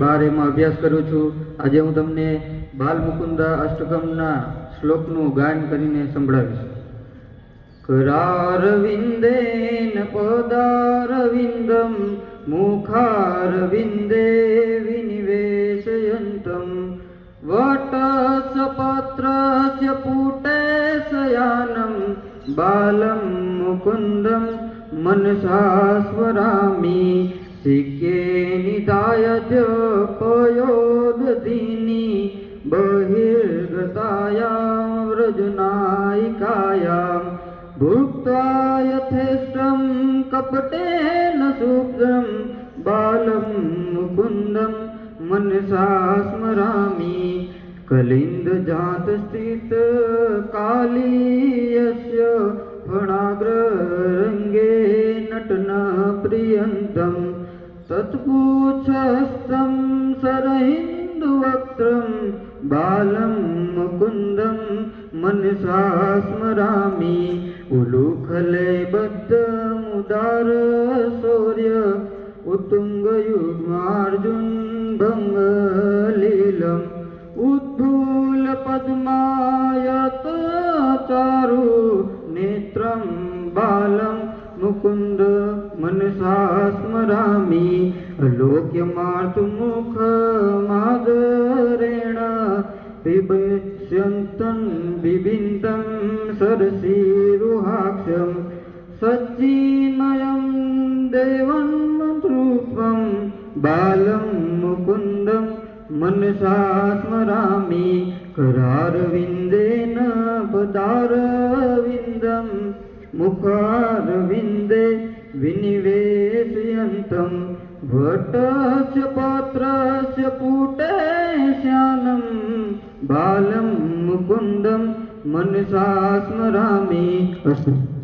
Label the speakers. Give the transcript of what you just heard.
Speaker 1: બાર એમાં અભ્યાસ કરું છું. આજે હું તમને બાલમુકુંદા અષ્ટકમના શ્લોકનું ગાન કરીને સંભળાવીશ. કરારવિંદેન પદારવિંદમ મુખારવિંદે વિનિવેશયંતમ. વટસપત્રસ્ય પૂટે સયાનમ બાલમ મુકુંદમ મનસા સ્વરામી सिक्के निधाय पयोदधिनी बहिर्गतायां व्रजनायिकायां भुक्त्वा यथेष्टं कपटेन शुभ्रं बालं मुकुन्दं मनसा स्मरामि। कलिन्दजातस्थितकालीयस्य फणाग्ररङ्गे नटनप्रियन्तं तत्पुच्छस्तं सरहिन्दुवक्त्रं बालं मुकुन्दं मनसा स्मरामि। उलुखले बद्धमुदार शौर्य उत्तुङ्गयुग्मार्जुन भङ्गलीलम्। उद्भूलपद्मायत चारु नेत्रं बालं मुकुन्द मनसा स्मरामि। अलोक्यमातुमुखमादरेण पिबस्यन्तं बिबिन्दं सरसीरुहाक्षं। सज्जीमयं देवं रूपं बालं मुकुन्दं मनसा स्मरामि। करारविन्देन पदारविन्दं मुखारविन्दे विनिवेशयन्तं भट्टस्य पात्रस्य पुटे श्यानं बालं मुकुन्दं मनसा स्मरामि। अस्तु